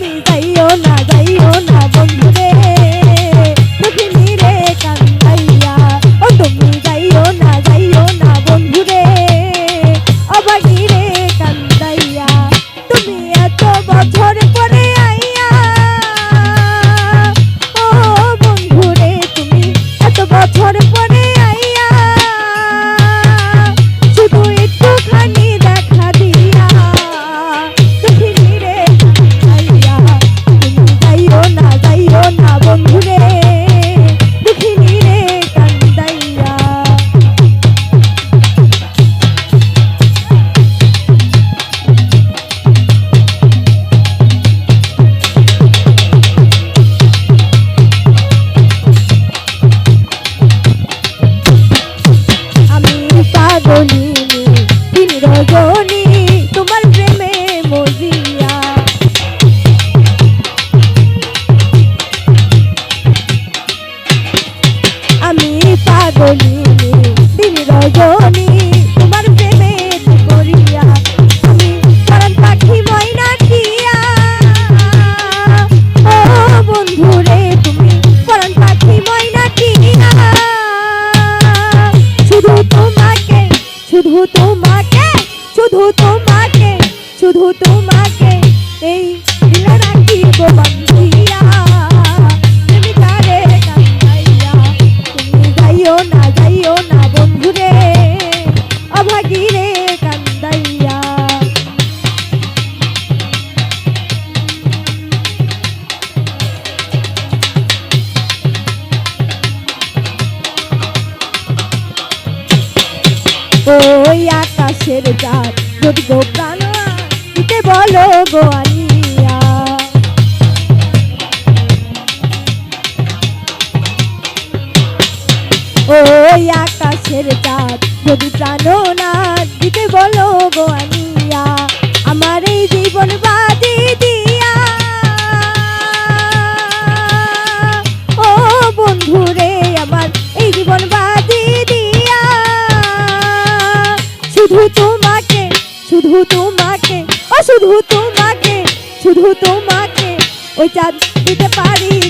তুমি যাইও না যাইও না। শুধু তোমাকে শুধু তোমাকে শুধু তোমাকে এই ছেড়ে চার যদি গো দিতে বলো আকাশের চাঁদ যদি প্রাণ না দিতে বলো গো শুধু তোমাকে শুধু তোমাকে ওই চাঁদ দিতে পারি।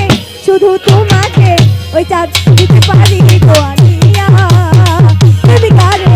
শুধু তোমাকে ওই চাঁদ দিতে পারি গো আনিয়া। প্রেমিকারে